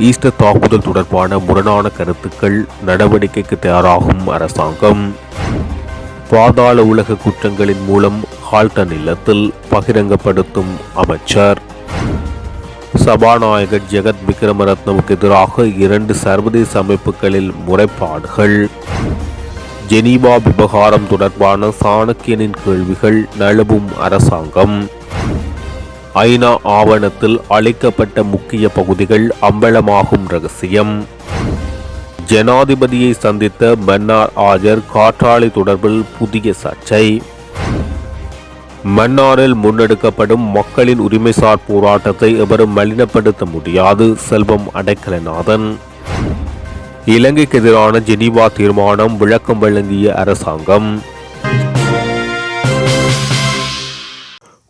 Easter தாக்குதல் தொடர்பான முரணான கருத்துக்கள் நடவடிக்கைக்கு தயாராகும் அரசாங்கம். பாதாள உலக குற்றங்களின் மூலம் ஹால்டன் இல்லத்தில் பகிரங்கப்படுத்தும் அமைச்சர். சபாநாயகர் ஜெகத் விக்ரமரத்னவுக்கு எதிராக இரண்டு சர்வதேச அமைப்புகளில் முறைப்பாடுகள். ஜெனீவா விவகாரம் தொடர்பான சாணக்கியனின் கேள்விகள் நழுவும் அரசாங்கம். ஐநா ஆவணத்தில் அளிக்கப்பட்ட முக்கிய பகுதிகள் அம்பலமாகும் ரகசியம். ஜனாதிபதியை சந்தித்த மன்னார் ஆஜர் காற்றாலை தொடர்பில் புதிய சர்ச்சை. மன்னாரில் முன்னெடுக்கப்படும் மக்களின் உரிமைசார் போராட்டத்தை எவரும் மலினப்படுத்த முடியாது செல்வம் அடைக்கலநாதன். இலங்கைக்கு எதிரான ஜெனீவா தீர்மானம் விளக்கம் வழங்கிய அரசாங்கம்.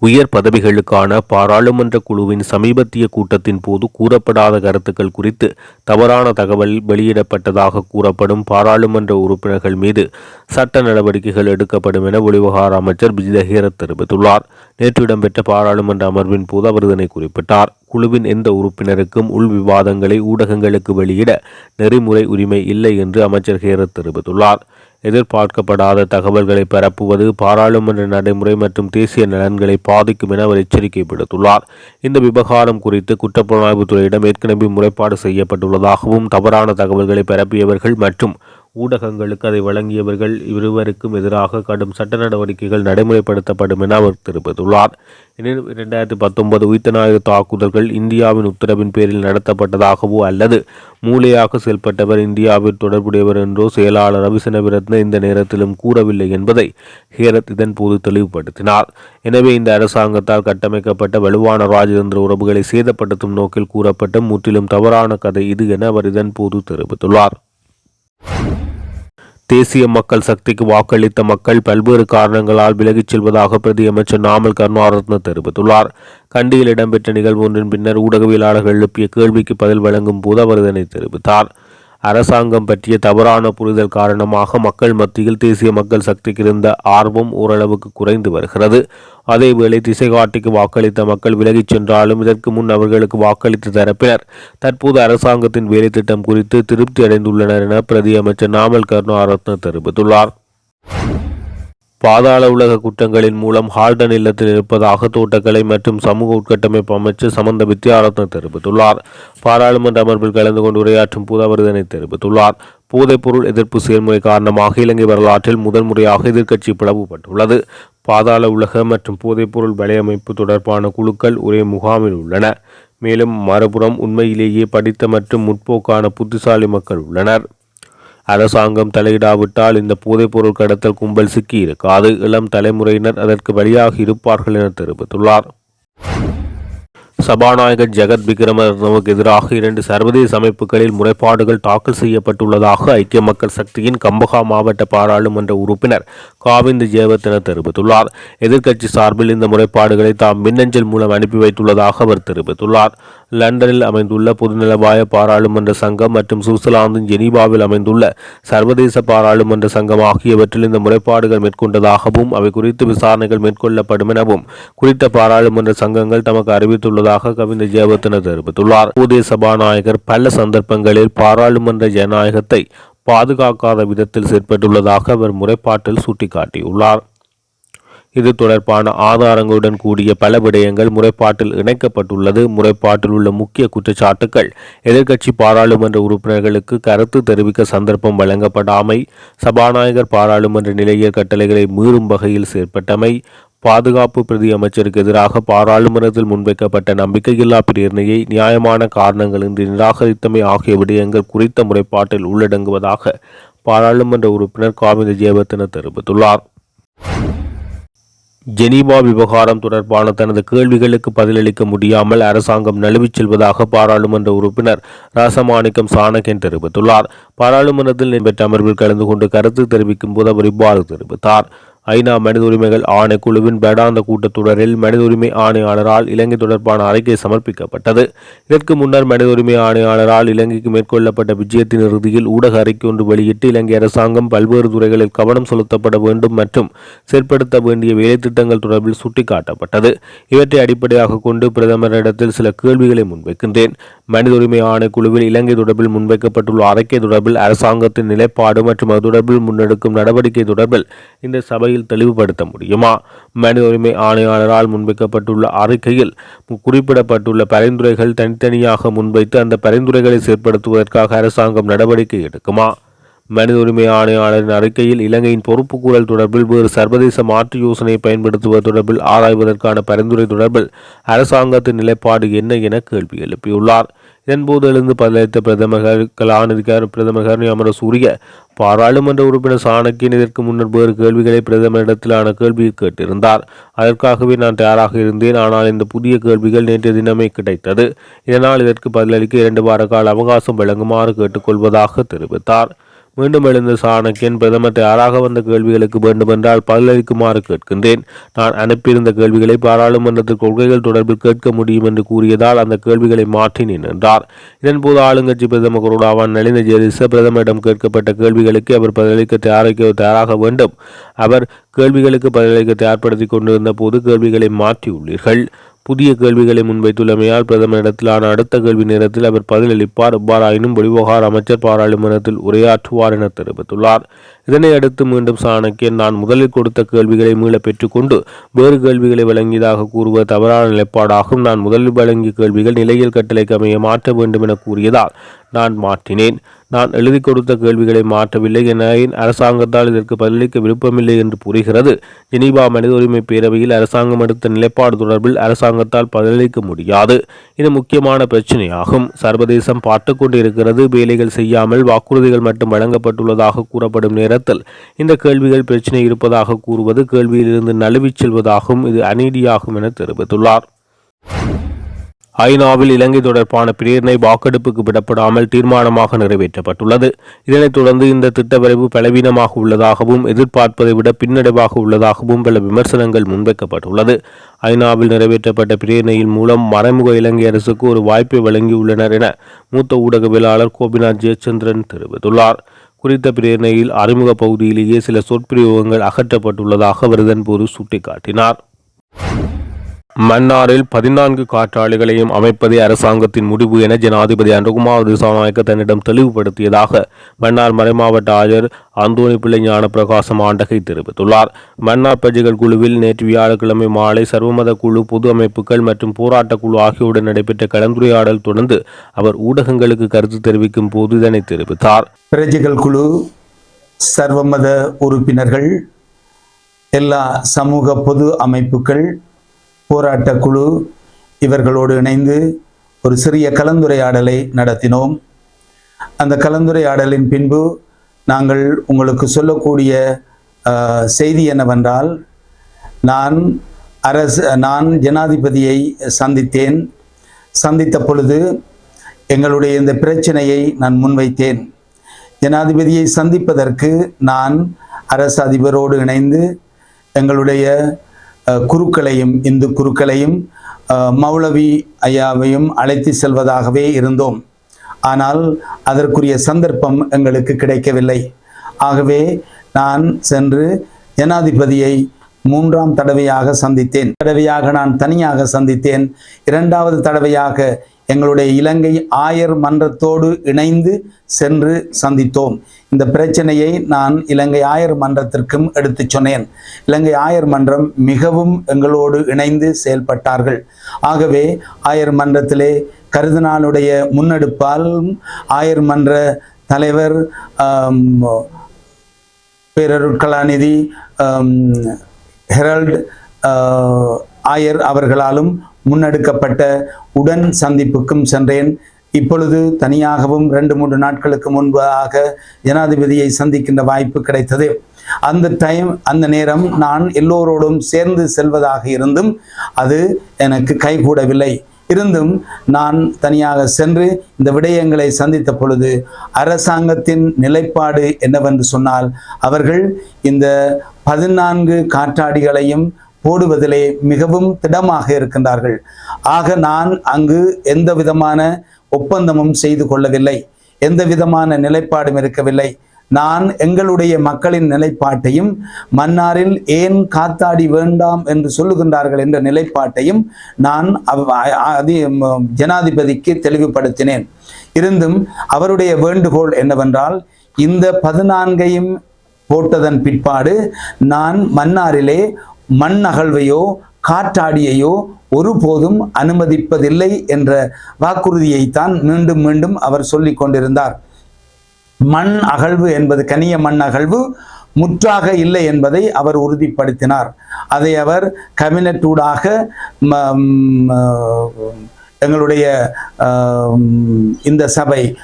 உயர் பதவிகளுக்கான பாராளுமன்ற குழுவின் சமீபத்திய கூட்டத்தின் போது கூறப்படாத கருத்துக்கள் குறித்து தவறான தகவல் வெளியிடப்பட்டதாக கூறப்படும் பாராளுமன்ற உறுப்பினர்கள் மீது சட்ட நடவடிக்கைகள் எடுக்கப்படும் என வெளிவகார அமைச்சர் பிஜிதஹீரத் தெரிவித்துள்ளார். நேற்று இடம்பெற்ற பாராளுமன்ற அமர்வின் போது அவர் இதனை குறிப்பிட்டார். குழுவின் எந்த உறுப்பினருக்கும் உள் விவாதங்களை ஊடகங்களுக்கு வெளியிட நெறிமுறை உரிமை இல்லை என்று அமைச்சர் ஹேரத் தெரிவித்துள்ளார். எதிர்பார்க்கப்படாத தகவல்களை பரப்புவது பாராளுமன்ற நடைமுறை மற்றும் தேசிய நலன்களை பாதிக்கும் என அவர் எச்சரிக்கை விடுத்துள்ளார். இந்த விவகாரம் குறித்து குற்றப்புலனாய்வுத்துறையிடம் ஏற்கனவே முறைப்பாடு செய்யப்பட்டுள்ளதாகவும் தவறான தகவல்களை பரப்பியவர்கள் மற்றும் ஊடகங்களுக்கு அதை வழங்கியவர்கள் இருவருக்கும் எதிராக கடும் சட்ட நடவடிக்கைகள் நடைமுறைப்படுத்தப்படும் என அவர் தெரிவித்துள்ளார். எனினும் இரண்டாயிரத்தி பத்தொன்பது உயிர்த்தநாயக தாக்குதல்கள் இந்தியாவின் உத்தரவின் பேரில் நடத்தப்பட்டதாகவோ அல்லது மூளையாக செயல்பட்டவர் இந்தியாவில் தொடர்புடையவர் என்றோ செயலாளர் ரவிசனவிரத்ன இந்த நேரத்திலும் கூறவில்லை என்பதை ஹேரத் இதன்போது தெளிவுபடுத்தினார். எனவே இந்த அரசாங்கத்தால் கட்டமைக்கப்பட்ட வலுவான ராஜதந்திர உறவுகளை சேதப்படுத்தும் நோக்கில் கூறப்பட்ட முற்றிலும் தவறான கதை இது என அவர் இதன்போது தெரிவித்துள்ளார். தேசிய மக்கள் சக்திக்கு வாக்களித்த மக்கள் பல்வேறு காரணங்களால் விலகிச் செல்வதாக பிரதியமைச்சர் நாமல் கருணாரத்ன தெரிவித்துள்ளார். கண்டியில் இடம்பெற்ற நிகழ்வு ஒன்றின் பின்னர் ஊடகவியலாளர்கள் எழுப்பிய கேள்விக்கு பதில் வழங்கும் போது அவர் இதனை தெரிவித்தார். அரசாங்கம் பற்றிய தவறான புரிதல் காரணமாக மக்கள் மத்தியில் தேசிய மக்கள் சக்திக்கு இருந்த ஆர்வம் ஓரளவுக்கு குறைந்து வருகிறது. அதேவேளை திசைகாட்டிக்கு வாக்களித்த மக்கள் விலகிச் சென்றாலும் இதற்கு முன் அவர்களுக்கு வாக்களித்த தரப்பினர் தற்போது அரசாங்கத்தின் வேலை திட்டம் குறித்து திருப்தி அடைந்துள்ளனர் என பிரதி அமைச்சர் நாமல் கருணாரத்ன தெரிவித்துள்ளார். பாதாள உலக குற்றங்களின் மூலம் ஹால்டன் இல்லத்தில் இருப்பதாக தோட்டக்கலை மற்றும் சமூக உட்கட்டமைப்பு அமைச்சர் சமந்த வித்யாரத்ன தெரிவித்துள்ளார். பாராளுமன்ற அமர்வில் கலந்து கொண்டு உரையாற்றும் போது இதனை தெரிவித்துள்ளார் போதைப்பொருள் எதிர்ப்பு செயல்முறை காரணமாக இலங்கை வரலாற்றில் முதல் முறையாக எதிர்க்கட்சி பிளவுபட்டுள்ளது. பாதாள உலக மற்றும் போதைப்பொருள் வலையமைப்பு தொடர்பான குழுக்கள் ஒரே முகாமில் உள்ளன. மேலும் மறுபுறம் உண்மையிலேயே படித்த மற்றும் முற்போக்கான புத்திசாலி மக்கள் உள்ளனர். அரசாங்கம் தலையிடாவிட்டால் இந்த போதைப்பொருள் கடத்தல் கும்பல் சிக்கியிருக்காது இளம் தலைமுறையினர் அதற்கு வழியாக இருப்பார்கள் என தெரிவித்துள்ளார். சபாநாயகர் ஜெகத் விக்ரமரத்னவுக்கு எதிராக இரண்டு சர்வதேச அமைப்புகளில் முறைப்பாடுகள் தாக்கல் செய்யப்பட்டுள்ளதாக ஐக்கிய மக்கள் சக்தியின் கம்பகா மாவட்ட பாராளுமன்ற உறுப்பினர் காவிந்த் ஜேவத்தின தெரிவித்துள்ளார். எதிர்க்கட்சி சார்பில் இந்த முறைப்பாடுகளை தாம் மின்னஞ்சல் மூலம் அனுப்பி வைத்துள்ளதாக அவர் தெரிவித்துள்ளார். லண்டனில் அமைந்துள்ள பொதுநலவாய பாராளுமன்ற சங்கம் மற்றும் சுவிட்சர்லாந்தின் ஜெனீவாவில் அமைந்துள்ள சர்வதேச பாராளுமன்ற சங்கம் ஆகியவற்றில் இந்த முறைப்பாடுகள் மேற்கொண்டதாகவும் அவை குறித்து விசாரணைகள் மேற்கொள்ளப்படும் எனவும் குறித்த பாராளுமன்ற சங்கங்கள் தமக்கு அறிவித்துள்ளதாக கவிந்த ஜெயவர்த்தன தெரிவித்துள்ளார். ஊதிய சபாநாயகர் பல சந்தர்ப்பங்களில் பாராளுமன்ற ஜனநாயகத்தை பாதுகாக்காத விதத்தில் செயற்பட்டுள்ளதாக அவர் முறைப்பாட்டில் சுட்டிக்காட்டியுள்ளார். இது தொடர்பான ஆதாரங்களுடன் கூடிய பல விடயங்கள் முறைப்பாட்டில் இணைக்கப்பட்டுள்ளது. முறைப்பாட்டில் உள்ள முக்கிய குற்றச்சாட்டுகள் எதிர்க்கட்சி பாராளுமன்ற உறுப்பினர்களுக்கு கருத்து தெரிவிக்க சந்தர்ப்பம் வழங்கப்படாமை சபாநாயகர் பாராளுமன்ற நிலைய கட்டளைகளை மீறும் வகையில் செயற்பட்டமை பாதுகாப்பு பிரதி அமைச்சருக்கு எதிராக பாராளுமன்றத்தில் முன்வைக்கப்பட்ட நம்பிக்கையில்லா பிரேரணையை நியாயமான காரணங்களின்றி நிராகரித்தமை ஆகிய விடயங்கள் குறித்த முறைப்பாட்டில் உள்ளடங்குவதாக பாராளுமன்ற உறுப்பினர் காவிந்த ஜெயவர்த்தன தெரிவித்துள்ளார். ஜெனீவா விவகாரம் தொடர்பான தனது கேள்விகளுக்கு பதிலளிக்க முடியாமல் அரசாங்கம் நழுவிச் செல்வதாக பாராளுமன்ற உறுப்பினர் ராசமாணிக்கம் சாணகன் தெரிவித்துள்ளார். பாராளுமன்றத்தில் நடைபெற்ற அமர்வில் கலந்து கொண்டு கருத்து தெரிவிக்கும் போது அவர் இவ்வாறு தெரிவித்தார். ஐநா மனித உரிமைகள் ஆணைக்குழுவின் பேடாந்த கூட்டத்தொடரில் மனித உரிமை ஆணையாளரால் இலங்கை தொடர்பான அறிக்கை சமர்ப்பிக்கப்பட்டது. இதற்கு முன்னர் மனித உரிமை ஆணையாளரால் இலங்கைக்கு மேற்கொள்ளப்பட்ட விஜயத்தின் இறுதியில் ஊடக அறிக்கை ஒன்று வெளியிட்டு இலங்கை அரசாங்கம் பல்வேறு துறைகளில் கவனம் செலுத்தப்பட வேண்டும் மற்றும் செயற்படுத்த வேண்டிய வேலைத்திட்டங்கள் தொடர்பில் சுட்டிக்காட்டப்பட்டது. இவற்றை அடிப்படையாக கொண்டு பிரதமரிடத்தில் சில கேள்விகளை முன்வைக்கின்றேன். மனித உரிமை ஆணைக்குழுவில் இலங்கை தொடர்பில் முன்வைக்கப்பட்டுள்ள அறிக்கை தொடர்பில் அரசாங்கத்தின் நிலைப்பாடு மற்றும் அது தொடர்பில் முன்னெடுக்கும் நடவடிக்கை தொடர்பில் இந்த சபையில் தெளிவுபடுத்த முடியுமா? மனித உரிமை ஆணையாளரால் முன்வைக்கப்பட்டுள்ள அறிக்கையில் குறிப்பிடப்பட்டுள்ள பரிந்துரைகள் தனித்தனியாக முன்வைத்து அந்த பரிந்துரைகளை செயற்படுத்துவதற்காக அரசாங்கம் நடவடிக்கை எடுக்குமா? மனித உரிமை ஆணையாளரின் அறிக்கையில் இலங்கையின் பொறுப்புக்கூறல் தொடர்பில் வேறு சர்வதேச மாற்று யோசனையை பயன்படுத்துவது தொடர்பில் ஆராய்வதற்கான பரிந்துரை தொடர்பில் அரசாங்கத்தின் நிலைப்பாடு என்ன என கேள்வி எழுப்பியுள்ளார். தென்பூதிலிருந்து பதிலளித்த பிரதமர் கலாநிதி பிரதமர் அமர அமரசூரிய பாராளுமன்ற உறுப்பினர் சாணக்கியன் இதற்கு முன்னர் வேறு கேள்விகளை பிரதமரிடத்திலான கேள்வியை கேட்டிருந்தார். அதற்காகவே நான் தயாராக இருந்தேன். ஆனால் இந்த புதிய கேள்விகள் நேற்று தினமே கிடைத்தது. இதனால் இதற்கு பதிலளிக்க இரண்டு வார கால அவகாசம் வழங்குமாறு கேட்டுக்கொள்வதாக தெரிவித்தார். மீண்டும் எழுந்த சாணக்கியன் பிரதமர் தயாராக வந்த கேள்விகளுக்கு வேண்டுமென்றால் பதிலளிக்குமாறு கேட்கின்றேன். நான் அனுப்பியிருந்த கேள்விகளை பாராளுமன்றத்தில் கொள்கைகள் தொடர்பில் கேட்க முடியும் என்று கூறியதால் அந்த கேள்விகளை மாற்றினேன் என்றார். இதன்போது ஆளுங்கட்சி பிரதமர் குருடாவான் நலிந்த ஜெயதிச பிரதமரிடம் கேட்கப்பட்ட கேள்விகளுக்கு அவர் பதிலளிக்க தயாரிக்க தயாராக வேண்டும். அவர் கேள்விகளுக்கு பதிலளிக்க தயார்படுத்தி கொண்டிருந்த போது கேள்விகளை மாற்றியுள்ளீர்கள். புதிய கேள்விகளை முன்வைத்துள்ளமையால் பிரதமரிடத்திலான அடுத்த கேள்வி நேரத்தில் அவர் பதிலளிப்பார். இவ்வாறாயினும் வெளிவகார அமைச்சர் பாராளுமன்றத்தில் உரையாற்றுவார் என தெரிவித்துள்ளார். இதனை அடுத்து மீண்டும் சாணக்கியன் நான் முதலில் கொடுத்த கேள்விகளை மீள பெற்றுக்கொண்டு வேறு கேள்விகளை வழங்கியதாக கூறுவது தவறான நிலைப்பாடாகும். நான் முதலில் வழங்கிய கேள்விகள் நிலையில் கட்டளைக்கு அமைய மாற்ற வேண்டும் என கூறியதால் நான் மாற்றினேன். நான் எழுதி கொடுத்த கேள்விகளை மாற்றவில்லை என அரசாங்கத்தால் இதற்கு பதிலளிக்க விருப்பமில்லை என்று புரிகிறது. ஜெனீவா மனித உரிமை பேரவையில் அரசாங்கம் எடுத்த நிலைப்பாடு தொடர்பில் அரசாங்கத்தால் பதிலளிக்க முடியாது. இது முக்கியமான பிரச்சினையாகும். சர்வதேசம் பார்த்து கொண்டிருக்கிறது வேலைகள் செய்யாமல் வாக்குறுதிகள் மட்டும் வழங்கப்பட்டுள்ளதாக கூறப்படும் நேரத்தில் இந்த கேள்விகள் பிரச்சனை இருப்பதாக கூறுவது கேள்வியிலிருந்து நழுவிச் செல்வதாகவும் இது அநீதியாகும் என தெரிவித்துள்ளார். ஐநாவில் இலங்கை தொடர்பான பிரேரணை வாக்கெடுப்புக்கு விடப்படாமல் தீர்மானமாக நிறைவேற்றப்பட்டுள்ளது. இதனைத் தொடர்ந்து இந்த திட்டவரைவு பலவீனமாக உள்ளதாகவும் எதிர்பார்ப்பதை விட பின்னடைவாக உள்ளதாகவும் பல விமர்சனங்கள் முன்வைக்கப்பட்டுள்ளது. ஐநாவில் நிறைவேற்றப்பட்ட பிரேரணையின் மூலம் மறைமுக இலங்கை அரசுக்கு ஒரு வாய்ப்பை வழங்கியுள்ளனர் என மூத்த ஊடகவியலாளர் கோபிநாத் ஜெயச்சந்திரன் தெரிவித்துள்ளார். குறித்த பிரேரணையில் அறிமுக பகுதியிலேயே சில சொற்பிரயோகங்கள் அகற்றப்பட்டுள்ளதாக அவர் இதன்போது சுட்டிக்காட்டினார். மன்னாரில் பதினான்கு காற்றாலைகளையும் அமைப்பதே அரசாங்கத்தின் முடிவு என ஜனாதிபதி அன்றகுமார் திசாநாயக்க தன்னிடம் தெளிவுபடுத்தியதாக மன்னார் மறைமாவட்ட ஆயர் அந்தோணி பிள்ளை ஞான பிரகாசம் ஆண்டகை தெரிவித்துள்ளார். மன்னார் பிரஜைகள் குழுவில் நேற்று வியாழக்கிழமை மாலை சர்வமத குழு பொது அமைப்புகள் மற்றும் போராட்ட குழு ஆகியோருடன் நடைபெற்ற கலந்துரையாடல் தொடர்ந்து அவர் ஊடகங்களுக்கு கருத்து தெரிவிக்கும் போது இதனை தெரிவித்தார். பிரஜைகள் குழு சர்வமத உறுப்பினர்கள் எல்லா சமூக பொது அமைப்புகள் போராட்ட குழு இவர்களோடு இணைந்து ஒரு சிறிய கலந்துரையாடலை நடத்தினோம். அந்த கலந்துரையாடலின் பின்பு நாங்கள் உங்களுக்கு சொல்லக்கூடிய செய்தி என்னவென்றால் நான் அரசு நான் ஜனாதிபதியை சந்தித்தேன். சந்தித்த பொழுது எங்களுடைய இந்த பிரச்சனையை நான் முன்வைத்தேன். ஜனாதிபதியை சந்திப்பதற்கு நான் அரசு அதிபரோடு இணைந்து எங்களுடைய குருக்களையும் இந்து குருக்களையும் மௌலவி ஐயாவையும் அழைத்து செல்வதாகவே இருந்தோம். ஆனால் அதற்குரிய சந்தர்ப்பம் எங்களுக்கு கிடைக்கவில்லை. ஆகவே நான் சென்று ஜனாதிபதியை மூன்றாம் தடவையாக சந்தித்தேன். தடவையாக நான் தனியாக சந்தித்தேன். இரண்டாவது தடவையாக எங்களுடைய இலங்கை ஆயர் மன்றத்தோடு இணைந்து சென்று சந்தித்தோம். இந்த பிரச்சனையை நான் இலங்கை ஆயர் மன்றத்திற்கும் எடுத்துச் சொன்னேன். இலங்கை ஆயர் மன்றம் மிகவும் எங்களோடு இணைந்து செயல்பட்டார்கள். ஆகவே ஆயர் மன்றத்திலே கருதினாலுடைய முன்னெடுப்பால் ஆயர் மன்ற தலைவர் ஆம், பேரருட் கலாநிதி ஹெரல்ட் ஆயர் அவர்களாலும் முன்னெடுக்கப்பட்ட உடன் சந்திப்புக்கும் சென்றேன். இப்பொழுது தனியாகவும் ரெண்டு மூன்று நாட்களுக்கு முன்பாக ஜனாதிபதியை சந்திக்கின்ற வாய்ப்பு கிடைத்தது. அந்த டைம் அந்த நேரம் நான் எல்லோரோடும் சேர்ந்து செல்வதாக இருந்தும் அது எனக்கு கைகூடவில்லை. இருந்தும் நான் தனியாக சென்று இந்த விடயங்களை சந்தித்த பொழுது அரசாங்கத்தின் நிலைப்பாடு என்னவென்று சொன்னால் அவர்கள் இந்த பதினான்கு காற்றாடிகளையும் போடுவதிலே மிகவும் திடமாக இருக்கின்றார்கள். ஆக நான் அங்கு எந்த விதமான ஒப்பந்தமும் செய்து கொள்ளவில்லை. எந்த விதமான நிலைப்பாடும் இருக்கவில்லை. நான் எங்களுடைய மக்களின் நிலைப்பாட்டையும் மன்னாரில் ஏன் காத்தாடி வேண்டாம் என்று சொல்லுகின்றார்கள் என்ற நிலைப்பாட்டையும் நான் ஜனாதிபதிக்கு தெளிவுபடுத்தினேன். இருந்தும் அவருடைய வேண்டுகோள் என்னவென்றால் இந்த பதினான்கையும் போட்டதன் பிற்பாடு நான் மன்னாரிலே மண் அகழ்வையோ காற்றாடியையோ ஒருபோதும் அனுமதிப்பதில்லை என்ற வாக்குறுதியைத்தான் மீண்டும் மீண்டும் அவர் சொல்லிக் கொண்டிருந்தார். மண் அகழ்வு என்பது கனிய மண் அகழ்வு முற்றாக இல்லை என்பதை அவர் உறுதிப்படுத்தினார். அதை அவர் கபினட்டூடாக ம- எங்களுடைய இந்த சபை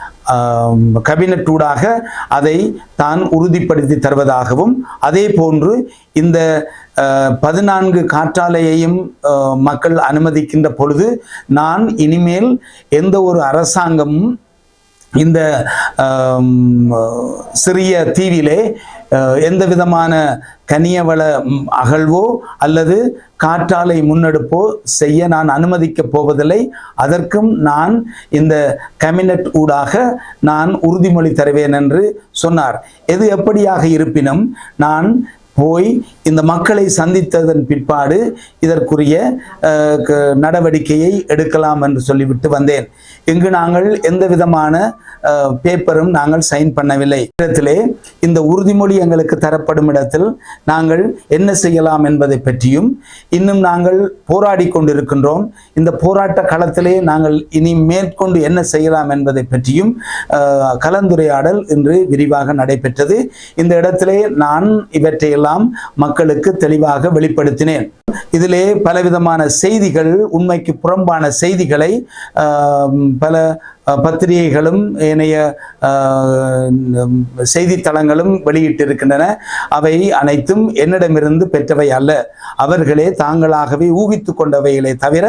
கபினட்டூடாக அதை தான் உறுதிப்படுத்தி தருவதாகவும் அதே போன்று இந்த பதினான்கு காற்றாலையையும் மக்கள் அனுமதிக்கின்ற பொழுது நான் இனிமேல் எந்த ஒரு அரசாங்கமும் இந்த சிறிய தீவிலே எந்த விதமான கனியவள அகழ்வோ அல்லது காற்றாலை முன்னெடுப்போ செய்ய நான் அனுமதிக்கப் போவதில்லை. அதற்கும் நான் இந்த கமினட் ஊடாக நான் உறுதிமொழி தருவேன் என்று சொன்னார். எது எப்படியாக இருப்பினும் நான் போய் இந்த மக்களை சந்தித்ததன் பிற்பாடு இதற்குரிய க- நடவடிக்கையை எடுக்கலாம் என்று சொல்லிவிட்டு வந்தேன். இங்கு நாங்கள் எந்த விதமான பேப்பரும் நாங்கள் சைன் பண்ணவில்லை. இடத்திலே இந்த உறுதிமொழி எங்களுக்கு தரப்படும் இடத்தில் நாங்கள் என்ன செய்யலாம் என்பதை பற்றியும் இன்னும் நாங்கள் போராடி கொண்டிருக்கின்றோம். இந்த போராட்ட களத்திலே நாங்கள் இனி மேற்கொண்டு என்ன செய்யலாம் என்பதை பற்றியும் கலந்துரையாடல் இன்று விரிவாக நடைபெற்றது. இந்த இடத்திலே நான் இவற்றையெல்லாம் மக்களுக்கு தெளிவாக வெளிப்படுத்தினேன். இதிலே பலவிதமான செய்திகள் உண்மைக்கு புறம்பான செய்திகளை பல பத்திரிகைகளும் ஏனைய செய்தித்தளங்களும் வெளியிட்டிருக்கின்றன. அவை அனைத்தும் என்னிடமிருந்து பெற்றவை அல்ல. அவர்களே தாங்களாகவே ஊகித்து கொண்டவைகளே தவிர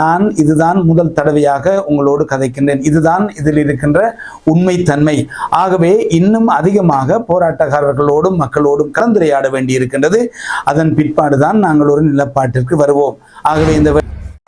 நான் இதுதான் முதல் தடவையாக உங்களோடு கதைக்கின்றேன். இதுதான் இதில் இருக்கின்ற உண்மைத்தன்மை. ஆகவே இன்னும் அதிகமாக போராட்டக்காரர்களோடும் மக்களோடும் கலந்துரையாட வேண்டியிருக்கின்றது. அதன் பிற்பாடுதான் நாங்கள் ஒரு நிலப்பாட்டிற்கு வருவோம். ஆகவே இந்த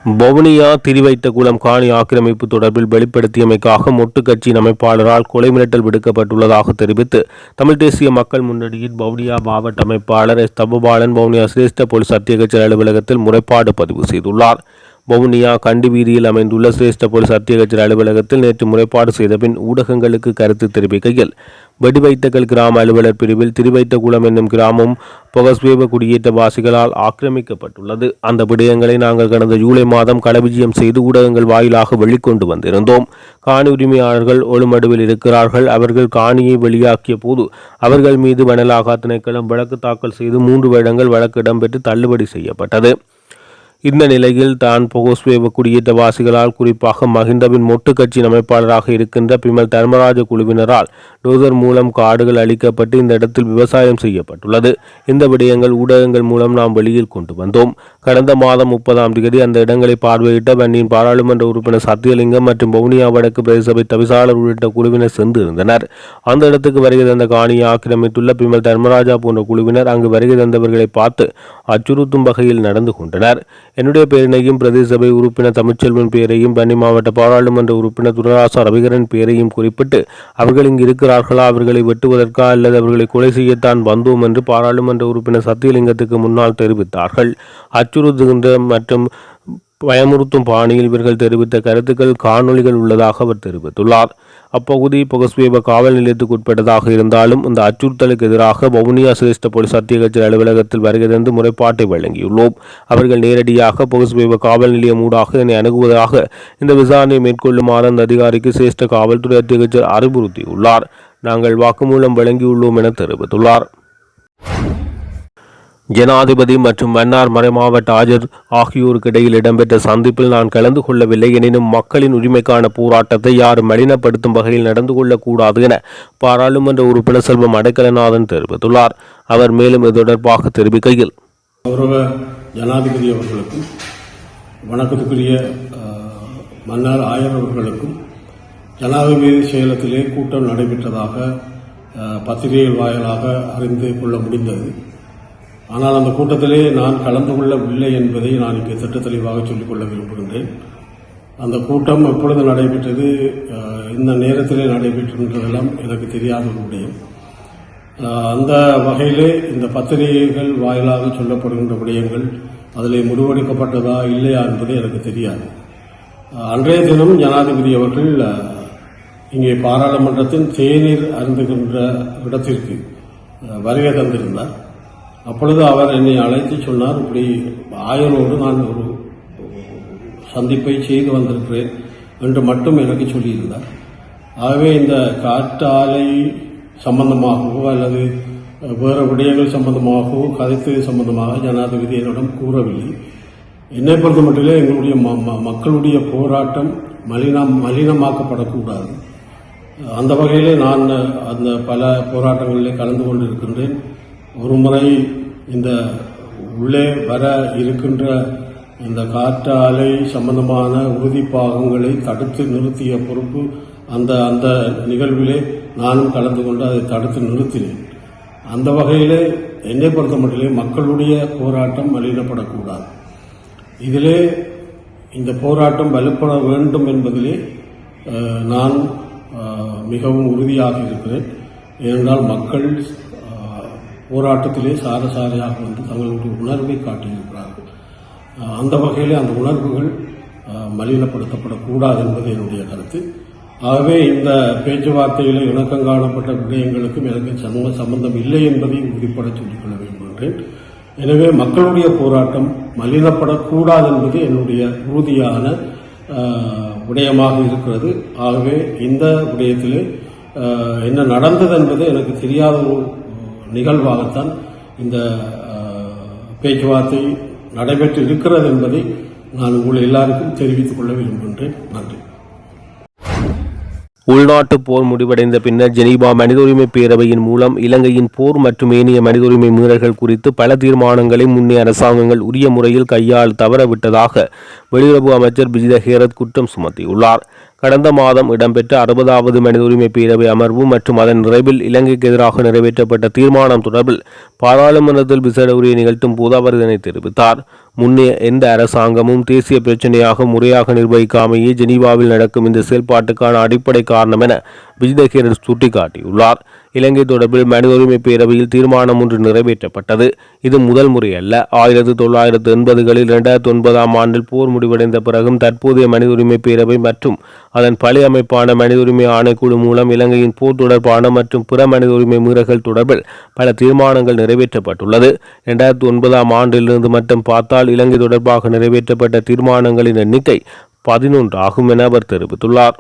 வவுனியா திரிவைத்த குளம் காணி ஆக்கிரமிப்பு தொடர்பில் வெளிப்படுத்தியமைக்காக மொட்டு கட்சியின் அமைப்பாளரால் கொலை மிரட்டல் விடுக்கப்பட்டுள்ளதாக தெரிவித்து தமிழ் தேசிய மக்கள் முன்னணியின் வவுனியா மாவட்ட அமைப்பாளர் எஸ். தபுபாலன் வவுனியா சிரேஷ்ட போலீஸ் அத்தியகச்சர் அலுவலகத்தில் முறைப்பாடு பதிவு செய்துள்ளார். வவுனியா கண்டிவீதியில் அமைந்துள்ள சிரேஷ்ட போலீஸ் அத்தியகச்சர் அலுவலகத்தில் நேற்று முறைப்பாடு செய்த பின் ஊடகங்களுக்கு கருத்து தெரிவிக்கையில் வெடிவைத்தக்கல் கிராம அலுவலர் பிரிவில் திரிவைத்தகுளம் என்னும் கிராமம் பொகஸ்வேப குடியேற்ற வாசிகளால் ஆக்கிரமிக்கப்பட்டுள்ளது. அந்த விடயங்களை நாங்கள் கடந்த ஜூலை மாதம் களவிஜயம் செய்து ஊடகங்கள் வாயிலாக வெளிக்கொண்டு வந்திருந்தோம். காணி உரிமையாளர்கள் ஒழுமடுவில் இருக்கிறார்கள். அவர்கள் காணியை வெளியாக்கிய போது அவர்கள் மீது வனலாகா திணைக்களம் வழக்கு தாக்கல் செய்து மூன்று வருடங்கள் வழக்கு இடம்பெற்று தள்ளுபடி செய்யப்பட்டது. இந்த நிலையில் தான் பொகோஸ்வேவ குடியேற்றவாசிகளால் குறிப்பாக மஹிந்தவின் மொட்டு கட்சியின் அமைப்பாளராக இருக்கின்ற பிமல் தர்மராஜ குழுவினரால் டோசர் மூலம் காடுகள் அளிக்கப்பட்டு இந்த இடத்தில் விவசாயம் செய்யப்பட்டுள்ளது. இந்த விடயங்கள் ஊடகங்கள் மூலம் நாம் வெளியில் கொண்டு வந்தோம். கடந்த மாதம் முப்பதாம் தேதி அந்த இடங்களை பார்வையிட்ட வன்னியின் பாராளுமன்ற உறுப்பினர் சத்தியலிங்கம் மற்றும் வவுனியா வடக்கு பிரதேசபை தவிசாளர் உள்ளிட்ட குழுவினர் சென்றிருந்தனர். அந்த இடத்துக்கு வருகை தந்த காணியை ஆக்கிரமித்துள்ள பிமல் தர்மராஜா போன்ற குழுவினர் அங்கு வருகை தந்தவர்களை பார்த்து அச்சுறுத்தும் வகையில் நடந்து கொண்டனர். என்னுடைய பெயரினையும் பிரதேச சபை உறுப்பினர் தமிழ்ச்செல்வன் பெயரையும் பன்னி மாவட்ட பாராளுமன்ற உறுப்பினர் துரராசா ரவிகரன் பெயரையும் குறிப்பிட்டு அவர்கள் இங்கு இருக்கிறார்களா அவர்களை வெட்டுவதற்கா அல்லது அவர்களை கொலை செய்யத்தான் வந்தோம் என்று பாராளுமன்ற உறுப்பினர் சத்தியலிங்கத்துக்கு முன்னால் தெரிவித்தார்கள். அச்சுறுத்துகின்ற மற்றும் பயமுறுத்தும் பாணியில் இவர்கள் தெரிவித்த கருத்துக்கள் காணொளிகள் உள்ளதாக அவர் தெரிவித்துள்ளார். அப்பகுதி பொகஸ்வேப காவல் நிலையத்துக்கு உட்பட்டதாக இருந்தாலும் இந்த அச்சுறுத்தலுக்கு எதிராக வவுனியா சிரேஷ்ட போலீஸ் அத்தியகச்சர் அலுவலகத்தில் வருகிறது முறைப்பாட்டை வழங்கியுள்ளோம். அவர்கள் நேரடியாக பொகஸ்வேப காவல் நிலையம் ஊடாக என்னை அணுகுவதாக இந்த விசாரணையை மேற்கொள்ளுமாறு அந்த அதிகாரிக்கு சிரேஷ்ட காவல்துறை அத்தியகச்சர் அறிவுறுத்தியுள்ளார். நாங்கள் வாக்குமூலம் வழங்கியுள்ளோம் என தெரிவித்துள்ளார். ஜனாதிபதி மற்றும் மன்னார் மறைமாவட்ட ஆஜர் ஆகியோருக்கு இடையில் இடம்பெற்ற சந்திப்பில் நான் கலந்து கொள்ளவில்லை எனினும் மக்களின் உரிமைக்கான போராட்டத்தை யாரும் மலினப்படுத்தும் வகையில் நடந்து கொள்ளக்கூடாது என பாராளுமன்ற உறுப்பினர் செல்வம் அடைக்கலநாதன் தெரிவித்துள்ளார். அவர் மேலும் இது தொடர்பாக தெரிவிக்கையில் கௌரவ ஜனாதிபதி அவர்களுக்கும் வணக்கத்துக்குரிய மன்னார் ஆயர் அவர்களுக்கும் ஜனாதிபதி செயலத்திலே கூட்டம் நடைபெற்றதாக அஹ், பத்திரிகை வாயிலாக அறிந்து கொள்ள முடிந்தது. ஆனால் அந்த கூட்டத்திலே நான் கலந்து கொள்ளவில்லை என்பதை நான் இங்கே திட்ட தெளிவாக சொல்லிக்கொள்ள விரும்புகின்றேன். அந்த கூட்டம் எப்பொழுது நடைபெற்றது? இந்த நேரத்திலே நடைபெற்றதெல்லாம் எனக்கு தெரியாத ஒரு விடயம். அந்த வகையிலே இந்த பத்திரிகைகள் வாயிலாக சொல்லப்படுகின்ற விடயங்கள் அதில் முடிவெடுக்கப்பட்டதா இல்லையா என்பது எனக்கு தெரியாது. அன்றைய தினம் ஜனாதிபதி அவர்கள் இங்கே பாராளுமன்றத்தின் தேநீர் அருந்துகின்ற இடத்திற்கு வருகை தந்திருந்தார். அப்பொழுது அவர் என்னை அழைத்து சொன்னார் இப்படி ஆயரோடு நான் ஒரு சந்திப்பை செய்து வந்திருக்கிறேன் என்று மட்டும் எனக்கு சொல்லியிருந்தார். ஆகவே இந்த காற்றாலை சம்பந்தமாகவோ அல்லது வேறு விடயங்கள் சம்பந்தமாகவோ கதைத்து சம்பந்தமாக ஜனாதிபதி என்னிடம் கூறவில்லை. என்னை பொறுத்த மட்டிலே எங்களுடைய ம- ம- மக்களுடைய போராட்டம் மலினம் மலினமாக்கப்படக்கூடாது. அந்த வகையிலே நான் அந்த பல போராட்டங்களிலே கலந்து கொண்டிருக்கின்றேன். ஒரு முறை இந்த உள்ளே வர இருக்கின்ற இந்த காற்றாலை சம்பந்தமான உறுதிப்பாகங்களை தடுத்து நிறுத்திய பொறுப்பு அந்த அந்த நிகழ்விலே நானும் கலந்து கொண்டு அதை தடுத்து நிறுத்தினேன். அந்த வகையிலே என்னை பொறுத்த மட்டிலே மக்களுடைய போராட்டம் மலினப்படக்கூடாது இதிலே இந்த போராட்டம் வலுப்பட வேண்டும் என்பதிலே நான் மிகவும் உறுதியாக இருக்கிறேன் ஏனென்றால் மக்கள் அஹ், போராட்டத்திலே சாரசாரையாக வந்து தங்களுடைய உணர்வை காட்டியிருக்கிறார்கள். அந்த வகையிலே அந்த உணர்வுகள் மலினப்படுத்தப்படக்கூடாது என்பது என்னுடைய கருத்து. ஆகவே இந்த பேச்சுவார்த்தையில் இணக்கம் காணப்பட்ட விடயங்களுக்கும் எனக்கு சமூக சம்பந்தம் இல்லை என்பதையும் உறுதிப்பட சொல்லிக்கொள்ள விரும்புகின்றேன். எனவே மக்களுடைய போராட்டம் மலினப்படக்கூடாது என்பது என்னுடைய உறுதியான விடயமாக இருக்கிறது. ஆகவே இந்த விடயத்திலே என்ன நடந்தது என்பது எனக்கு தெரியாத ஒரு நிகழ்வாகத்தான் இந்த பேச்சுவார்த்தை நடைபெற்று இருக்கிறது என்பதை நான் உங்கள் எல்லாருக்கும் தெரிவித்துக் கொள்ள விரும்புகின்றேன். நன்றி. உள்நாட்டு போர் முடிவடைந்த பின்னர் ஜெனீவா மனித உரிமை பேரவையின் மூலம் இலங்கையின் போர் மற்றும் ஏனைய மனித உரிமை மீறல்கள் குறித்து பல தீர்மானங்களை முன்னைய அரசாங்கங்கள் உரிய முறையில் கையாள் தவறவிட்டதாக வெளியுறவு அமைச்சர் பிஜித ஹேரத் குற்றம் சுமத்தியுள்ளார். கடந்த மாதம் இடம்பெற்ற அறுபதாவது மனித உரிமை பேரவை அமர்வு மற்றும் அதன் நிறைவில் இலங்கைக்கு எதிராக நிறைவேற்றப்பட்ட தீர்மானம் தொடர்பில் பாராளுமன்றத்தில் விசேட உரையை நிகழ்த்தும் போது அவர் இதனை தெரிவித்தார். முன்னே எந்த அரசாங்கமும் தேசிய பிரச்சனையாக முறையாக நிர்வகிக்காமையே ஜெனீவாவில் நடக்கும் இந்த செயல்பாட்டுக்கான அடிப்படை காரணம் என விஜிதகேரன் சுட்டிக்காட்டியுள்ளார். இலங்கை தொடர்பில் மனித உரிமை பேரவையில் தீர்மானம் ஒன்று நிறைவேற்றப்பட்டது. இது முதல் முறையல்ல. ஆயிரத்தி தொள்ளாயிரத்து எண்பதுகளில் இரண்டாயிரத்தி ஒன்பதாம் ஆண்டில் போர் முடிவடைந்த பிறகும் தற்போதைய மனித உரிமை பேரவை மற்றும் அதன் பழைய அமைப்பான மனித உரிமை ஆணைக்குழு மூலம் இலங்கையின் போர் தொடர்பான மற்றும் பிற மனித உரிமை மீறல்கள் தொடர்பில் பல தீர்மானங்கள் நிறைவேற்றப்பட்டுள்ளது. இரண்டாயிரத்தி ஒன்பதாம் ஆண்டிலிருந்து மட்டும் பார்த்தால் இலங்கை தொடர்பாக நிறைவேற்றப்பட்ட தீர்மானங்களின் எண்ணிக்கை பதினொன்று ஆகும் என அவர் தெரிவித்துள்ளார்.